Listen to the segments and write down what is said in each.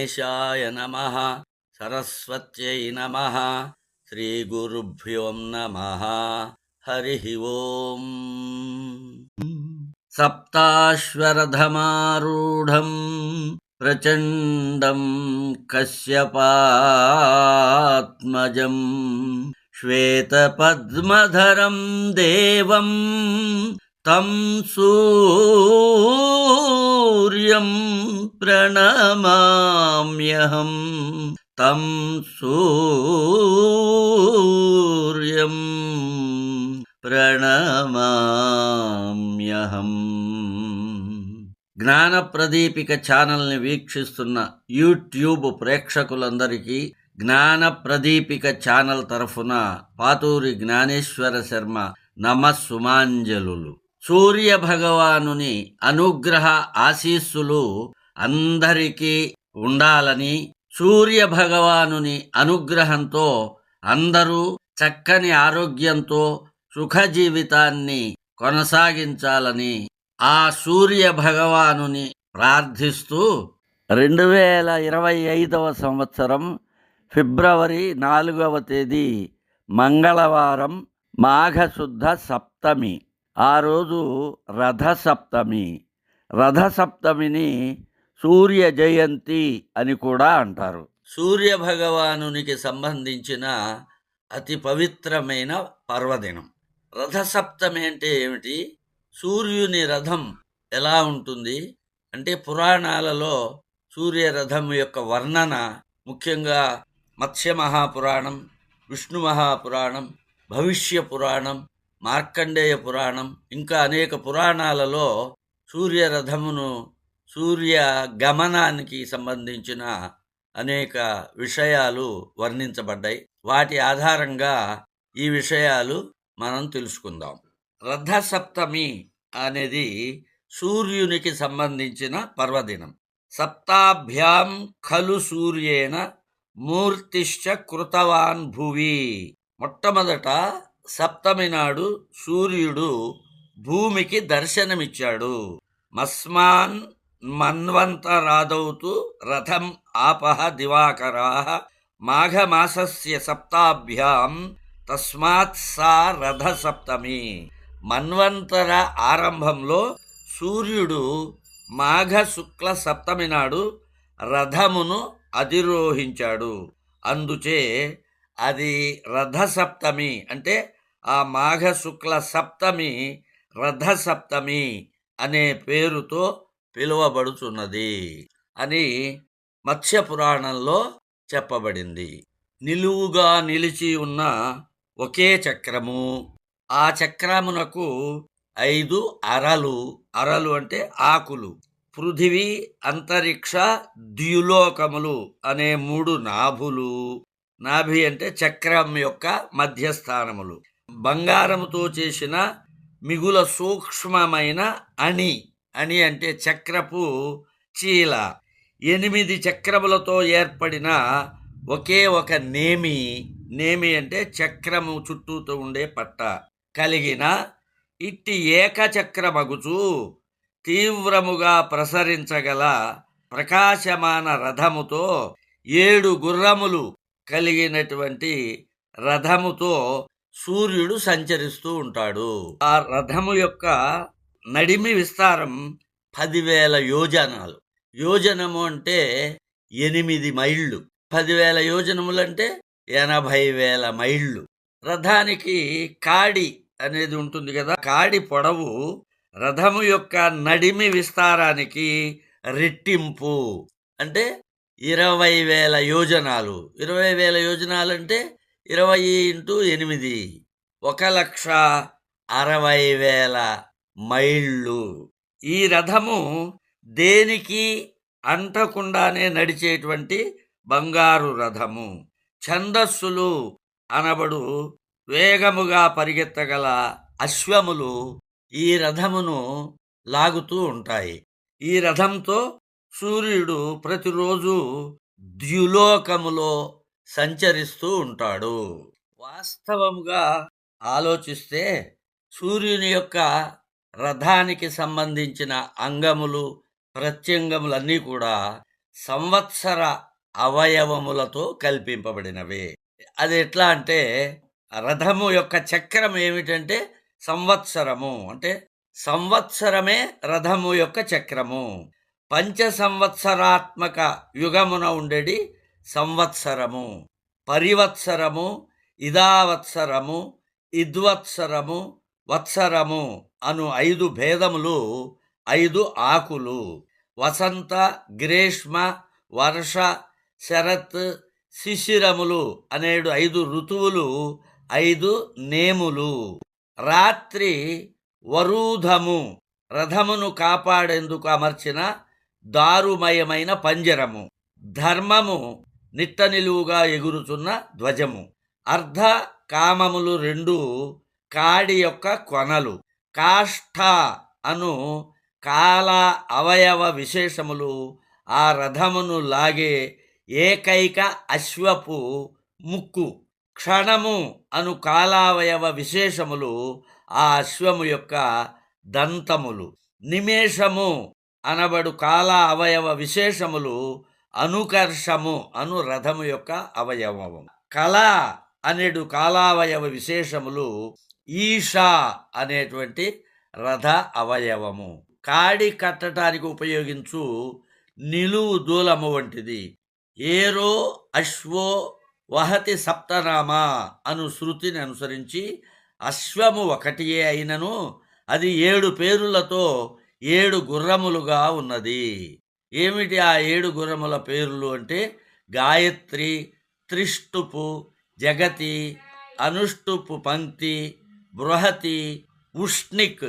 గణేశాయ నమ. సరస్వత్యై నమ. శ్రీగురుభ్యో నమ. హరి ఓం. సప్తాశ్వరథమారూఢం ప్రచండం కశ్యపాత్మజం శ్వేతపద్మధరం దేవం తం సూర్యం ప్రణమామ్యహం తం సూర్యం ప్రణమామ్యహం జ్ఞాన ప్రదీపిక ఛానల్ని వీక్షిస్తున్న యూట్యూబ్ ప్రేక్షకులందరికీ జ్ఞాన ప్రదీపిక ఛానల్ తరఫున పాతూరి జ్ఞానేశ్వర శర్మ నమస్సుమాంజలులు. సూర్య భగవానుని అనుగ్రహ ఆశీస్సులు అందరికీ ఉండాలని సూర్య భగవానుని అనుగ్రహంతో అందరూ చక్కని ఆరోగ్యంతో సుఖ జీవితాన్ని కొనసాగించాలని ఆ సూర్య భగవానుని ప్రార్థిస్తూ రెండు వేల ఇరవై ఐదవ సంవత్సరం ఫిబ్రవరి నాలుగవ తేదీ మంగళవారం మాఘశుద్ధ సప్తమి. ఆ రోజు రథసప్తమి. రథసప్తమిని సూర్య జయంతి అని కూడా అంటారు. సూర్య భగవానునికి సంబంధించిన అతి పవిత్రమైన పర్వదినం. రథసప్తమి అంటే ఏమిటి? సూర్యుని రథం ఎలా ఉంటుంది? అంటే పురాణాలలో సూర్య రథం యొక్క వర్ణన ముఖ్యంగా మత్స్య మహాపురాణం విష్ణు మహాపురాణం భవిష్య పురాణం మార్కండేయ పురాణం. ఇంకా అనేక పురాణాలలో సూర్యరథమును సూర్య గమనానికి సంబంధించిన అనేక విషయాలు వర్ణించబడ్డాయి. వాటి ఆధారంగా ఈ విషయాలు మనం తెలుసుకుందాం. రథసప్తమి అనేది సూర్యునికి సంబంధించిన పర్వదినం. సప్తాభ్యాం ఖలు సూర్యేణ మూర్తిశ్చ కృతవాన్ భువి. మొట్టమొదట సప్తమి నాడు సూర్యుడు భూమికి దర్శనమిచ్చాడు. మస్మాన్ మన్వంతరాదౌతు రథం ఆపహ దివాకరా మాఘమాసస్య సప్తాభ్యాం తస్మాత్ సా రథ సప్తమి మన్వంతర ఆరంభంలో సూర్యుడు మాఘ శుక్ల సప్తమి నాడు రథమును అధిరోహించాడు. అందుచే అది రథ సప్తమి అంటే ఆ మాఘ శుక్ల సప్తమి రథసప్తమి అనే పేరుతో పిలువబడుచున్నది అని మత్స్య పురాణంలో చెప్పబడింది. నిలువుగా నిలిచి ఉన్న ఒకే చక్రము. ఆ చక్రమునకు ఐదు అరలు. అరలు అంటే ఆకులు. పృథివీ అంతరిక్ష ద్యులోకములు అనే మూడు నాభులు. నాభి అంటే చక్రం యొక్క మధ్యస్థానములు. బంగారముతో చేసిన మిగుల సూక్ష్మమైన అణి. అణి అంటే చక్రపు చీల. ఎనిమిది చక్రములతో ఏర్పడిన ఒకే ఒక నేమి. నేమి అంటే చక్రము చుట్టూతో ఉండే పట్ట. కలిగిన ఇట్టి ఏకచక్రమగుచు తీవ్రముగా ప్రసరించగల ప్రకాశమాన రథముతో ఏడు గుర్రములు కలిగినటువంటి రథముతో సూర్యుడు సంచరిస్తూ ఉంటాడు. ఆ రథము యొక్క నడిమి విస్తారం పదివేల యోజనాలు. యోజనము అంటే ఎనిమిది మైళ్ళు. పదివేల యోజనములంటే ఎనభై వేల మైళ్ళు. రథానికి కాడి అనేది ఉంటుంది కదా. కాడి పొడవు రథము యొక్క నడిమి విస్తారానికి రెట్టింపు. అంటే ఇరవై వేల యోజనాలు. ఇరవై వేల యోజనాలు అంటే ఇరవై ఇంటూ ఎనిమిది. ఒక లక్ష అరవై వేల మైళ్ళు. ఈ రథము దేనికి అంటకుండానే నడిచేటువంటి బంగారు రథము. ఛందస్సులు అనబడు వేగముగా పరిగెత్తగల అశ్వములు ఈ రథమును లాగుతూ ఉంటాయి. ఈ రథంతో సూర్యుడు ప్రతిరోజు ద్యులోకములో సంచరిస్తూ ఉంటాడు. వాస్తవముగా ఆలోచిస్తే సూర్యుని యొక్క రథానికి సంబంధించిన అంగములు ప్రత్యంగములన్నీ కూడా సంవత్సర అవయవములతో కల్పింపబడినవే. అది ఎట్లా అంటే రథము యొక్క చక్రం ఏమిటంటే సంవత్సరము. అంటే సంవత్సరమే రథము యొక్క చక్రము. పంచ సంవత్సరాత్మక యుగమున ఉండేది సంవత్సరము పరివత్సరము ఇదావత్సరము ఇద్వత్సరము వత్సరము అను ఐదు భేదములు ఐదు ఆకులు. వసంత గ్రీష్మ వర్ష శరత్ శిశిరములు అనేడు ఐదు ఋతువులు ఐదు నేములు. రాత్రి వరూధము రథమును కాపాడేందుకు అమర్చిన దారుమయమైన పంజరము. ధర్మము నిట్ట నిలువుగా ఎగురుచున్న ధ్వజము. అర్ధ కామములు రెండు కాడి యొక్క కొనలు. కాష్ఠ అను కాల అవయవ విశేషములు ఆ రథమును లాగే ఏకైక అశ్వపు ముక్కు. క్షణము అను కాలావయవ విశేషములు ఆ అశ్వము యొక్క దంతములు. నిమేషము అనబడు కాల అవయవ విశేషములు అనుకర్షము అను రథము యొక్క అవయవము. కళ అనేడు కాలావయవ విశేషములు ఈషా అనేటువంటి రథ అవయవము. కాడి కట్టడానికి ఉపయోగించు నిలువు దూలము వంటిది. ఏరో అశ్వో వహతి సప్తనామ అను శృతిని అనుసరించి అశ్వము ఒకటియే అయినను అది ఏడు పేరులతో ఏడు గుర్రములుగా ఉన్నది. ఏమిటి ఆ ఏడు గుర్రముల పేర్లు అంటే? గాయత్రి త్రిష్టుపు జగతి అనుష్టుపు పంక్తి బృహతి ఉష్ణిక్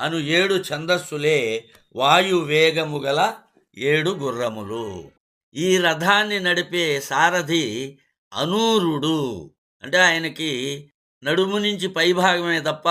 అను ఏడు ఛందస్సులే వాయువేగము గల ఏడు గుర్రములు. ఈ రథాన్ని నడిపే సారథి అనూరుడు. అంటే ఆయనకి నడుము నుంచి పై భాగమే తప్ప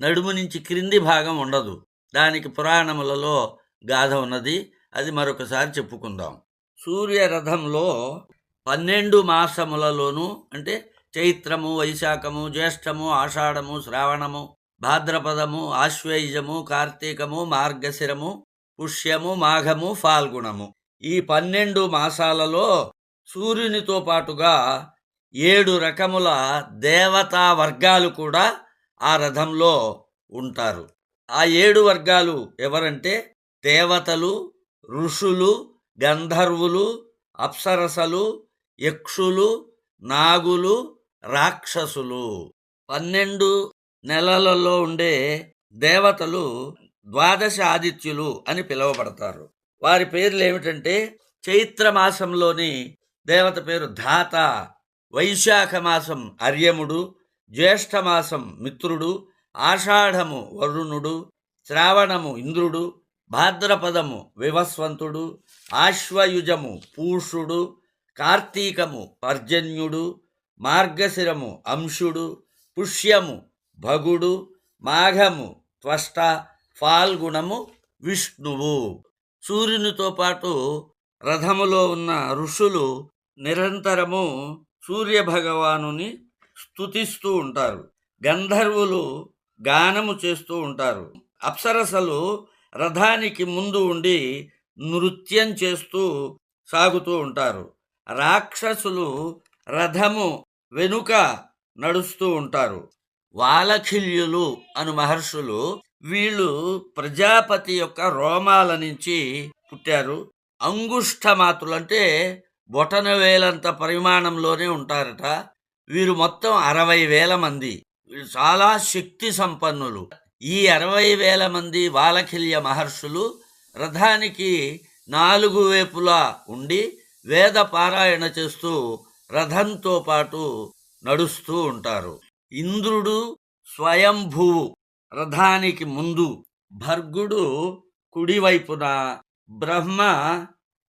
నడుము నుంచి క్రింది భాగం ఉండదు. దానికి పురాణములలో గాథ ఉన్నది. అది మరొకసారి చెప్పుకుందాం. సూర్యరథంలో పన్నెండు మాసములలోనూ అంటే చైత్రము వైశాఖము జ్యేష్ఠము ఆషాఢము శ్రావణము భాద్రపదము ఆశ్వేయుజము కార్తీకము మార్గశిరము పుష్యము మాఘము ఫాల్గుణము. ఈ పన్నెండు మాసాలలో సూర్యునితో పాటుగా ఏడు రకముల దేవతా వర్గాలు కూడా ఆ రథంలో ఉంటారు. ఆ ఏడు వర్గాలు ఎవరంటే దేవతలు ఋషులు గంధర్వులు అప్సరసలు యక్షులు నాగులు రాక్షసులు. పన్నెండు నెలలలో ఉండే దేవతలు ద్వాదశ ఆదిత్యులు అని పిలువబడతారు. వారి పేర్లు ఏమిటంటే చైత్ర మాసంలోని దేవత పేరు ధాత వైశాఖ మాసం అర్యముడు జ్యేష్ఠమాసం మిత్రుడు ఆషాఢము వరుణుడు శ్రావణము ఇంద్రుడు భాద్రపదము వివస్వంతుడు ఆశ్వయుజము పూషుడు కార్తీకము పర్జన్యుడు మార్గశిరము అంశుడు పుష్యము భగుడు మాఘము త్వష్ట ఫాల్గుణము విష్ణువు. సూర్యునితో పాటు రథములో ఉన్న ఋషులు నిరంతరము సూర్య భగవానుని స్తుతిస్తూ ఉంటారు. గంధర్వులు గానము చేస్తూ ఉంటారు. అప్సరసలు రథానికి ముందు ఉండి నృత్యం చేస్తూ సాగుతూ ఉంటారు. రాక్షసులు రథము వెనుక నడుస్తూ ఉంటారు. వాలఖిల్యులు అను మహర్షులు వీళ్ళు ప్రజాపతి యొక్క రోమాల నుంచి పుట్టారు. అంగుష్ఠమాతులు అంటే బొటన వేలంత పరిమాణంలోనే ఉంటారట. వీరు మొత్తం అరవై వేల మంది. వీళ్ళు చాలా శక్తి సంపన్నులు. ఈ అరవై వేల మంది వాలఖిల్య మహర్షులు రథానికి నాలుగు వైపులా ఉండి వేద పారాయణ చేస్తూ రథంతో పాటు నడుస్తూ ఉంటారు. ఇంద్రుడు స్వయంభువు రథానికి ముందు భర్గుడు కుడివైపున బ్రహ్మ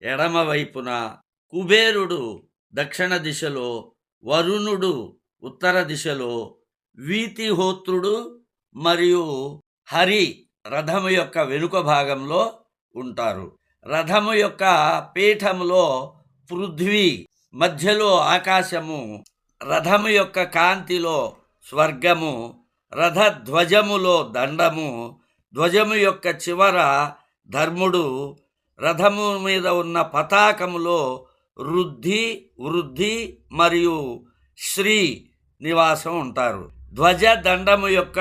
ఎడమవైపున కుబేరుడు దక్షిణ దిశలో వరుణుడు ఉత్తర దిశలో వీతిహోత్రుడు మరియు హరి రథము యొక్క వెనుక భాగంలో ఉంటారు. రథము యొక్క పీఠములో పృథ్వీ మధ్యలో ఆకాశము రథము యొక్క కాంతిలో స్వర్గము రథ ధ్వజములో దండము ధ్వజము యొక్క చివర ధర్ముడు రథము మీద ఉన్న పతాకములో వృద్ధి వృద్ధి మరియు శ్రీ నివాసం ఉంటారు. ధ్వజ దండము యొక్క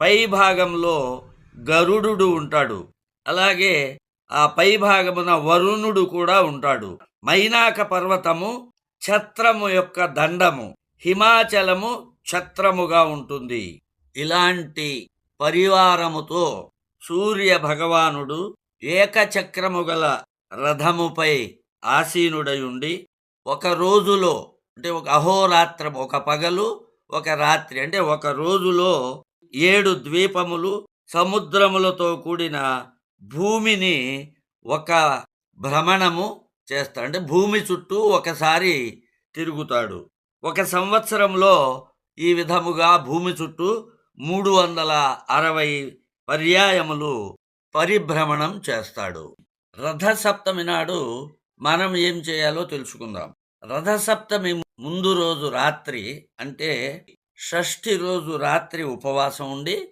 పై భాగంలో గరుడు ఉంటాడు. అలాగే ఆ పై భాగమున వరుణుడు కూడా ఉంటాడు. మైనాక పర్వతము ఛత్రము యొక్క దండము హిమాచలము ఛత్రముగా ఉంటుంది. ఇలాంటి పరివారముతో సూర్య భగవానుడు ఏకచక్రము గల రథముపై ఆసీనుడై ఉండి ఒక రోజులో అంటే ఒక అహోరాత్రం ఒక పగలు ఒక రాత్రి అంటే ఒక రోజులో ఏడు ద్వీపములు సముద్రములతో కూడిన భూమిని ఒక భ్రమణము చేస్తాడు అంటే భూమి చుట్టూ ఒకసారి తిరుగుతాడు. ఒక సంవత్సరంలో ఈ విధముగా భూమి చుట్టూ మూడు వందల అరవై పర్యాయములు పరిభ్రమణం చేస్తాడు. రథసప్తమి నాడు మనం ఏం చేయాలో తెలుసుకుందాం. రథసప్తమి ముందు రోజు రాత్రి అంటే షష్ఠి రోజు రాత్రి ఉపవాసం ఉండి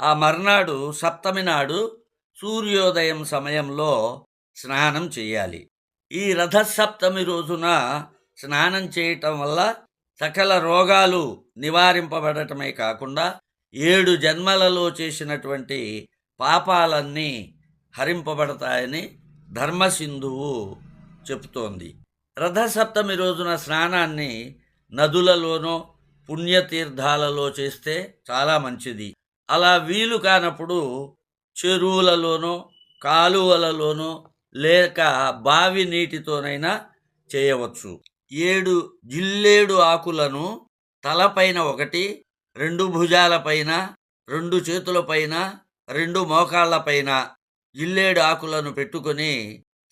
ఆ మర్నాడు సప్తమి నాడు సూర్యోదయం సమయంలో స్నానం చేయాలి. ఈ రథసప్తమి రోజున స్నానం చేయటం వల్ల సకల రోగాలు నివారింపబడటమే కాకుండా ఏడు జన్మలలో చేసినటువంటి పాపాలన్నీ హరింపబడతాయని ధర్మసింధువు చెబుతోంది రథసప్తమి రోజున స్నానాన్ని నదులలోనో పుణ్యతీర్థాలలో చేస్తే చాలా మంచిది. అలా వీలు కానప్పుడు చెరువులలోనో కాలువలలోనో లేక బావి నీటితోనైనా చేయవచ్చు. ఏడు జిల్లేడు ఆకులను తలపైన ఒకటి రెండు భుజాలపైన రెండు చేతులపైన రెండు మోకాళ్ళపైన జిల్లేడు ఆకులను పెట్టుకొని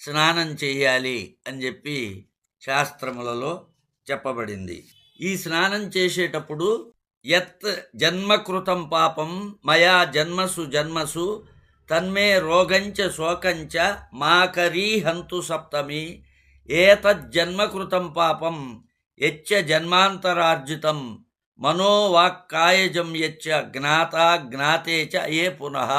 స్నానం చేయాలి అని చెప్పి శాస్త్రములలో చెప్పబడింది. ఈ స్నానం చేసేటప్పుడు యత్ జన్మకృతం పాపం మయా జన్మసు జన్మసు తన్మే రోగంచ శోకంచ మాకరీ హంతు సప్తమి ఏతజ్జన్మకృతం పాపం యచ్చ జన్మాంతరార్జితం మనోవాక్కాయజం యచ్చ జ్ఞాత జ్ఞాతే చ ఏ పునః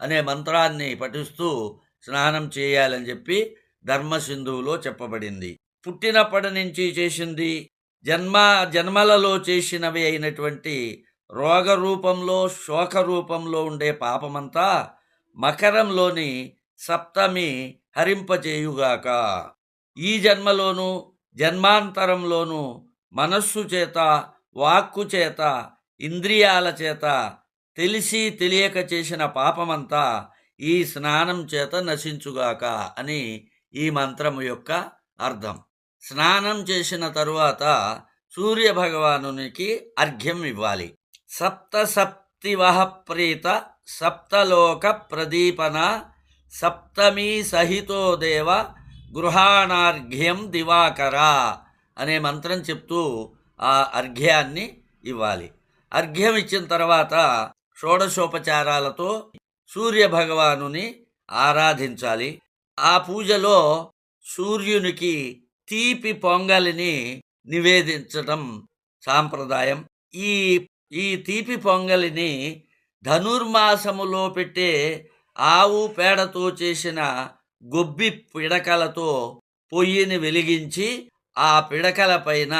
అనే మంత్రాన్ని పఠిస్తూ స్నానం చేయాలని చెప్పి ధర్మసింధువులో చెప్పబడింది. పుట్టినప్పటి నుంచి చేసింది జన్మ జన్మలలో చేసినవి అయినటువంటి రోగ రూపంలో శోక రూపంలో ఉండే పాపమంతా మకరంలోని సప్తమి హరింపచేయుగాక ఈ జన్మలోనూ జన్మాంతరంలోనూ మనస్సు చేత వాక్కు చేత ఇంద్రియాల చేత తెలిసి తెలియక చేసిన పాపమంతా ఈ స్నానం చేత నశించుగాక అని ఈ మంత్రము యొక్క అర్థం. స్నానం చేసిన తరువాత సూర్య భగవానునికి అర్ఘ్యం ఇవ్వాలి. సప్త ప్రీత సప్తలోక ప్రదీపన సప్తమీ సహితో దేవ గృహాణార్ఘ్యం దివాకర అనే మంత్రం చెప్తూ ఆ అర్ఘ్యాన్ని ఇవ్వాలి. అర్ఘ్యం ఇచ్చిన తర్వాత షోడశోపచారాలతో సూర్య భగవానుని ఆరాధించాలి. ఆ పూజలో సూర్యునికి తీపి పొంగలిని నివేదించటం సాంప్రదాయం. ఈ ఈ తీపి పొంగలిని ధనుర్మాసములో పెట్టే ఆవు పేడతో చేసిన గొబ్బి పిడకలతో పొయ్యిని వెలిగించి ఆ పిడకల పైన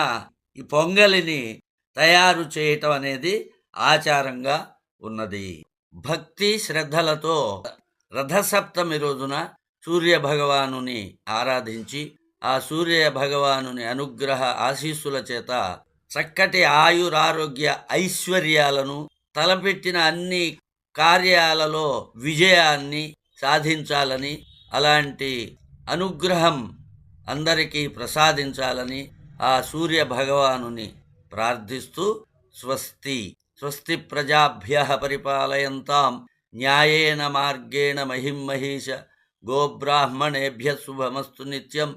ఈ పొంగలిని తయారు చేయటం అనేది ఆచారంగా ఉన్నది. భక్తి శ్రద్ధలతో రథసప్తమి రోజున సూర్య భగవానుని ఆరాధించి ఆ సూర్య భగవానుని అనుగ్రహ ఆశీస్సుల చేత చక్కటి ఆయురారోగ్య ఐశ్వర్యాలను తలపెట్టిన అన్ని కార్యాలలో విజయాన్ని సాధించాలని అలాంటి అనుగ్రహం అందరికీ ప్రసాదించాలని ఆ సూర్య భగవానుని ప్రార్థిస్తూ స్వస్తి. స్వస్తి ప్రజాభ్య పరిపాలయంతాం. న్యాయేన మార్గేణ మహిం మహిష గోబ్రాహ్మణేభ్య శుభమస్తు నిత్యం.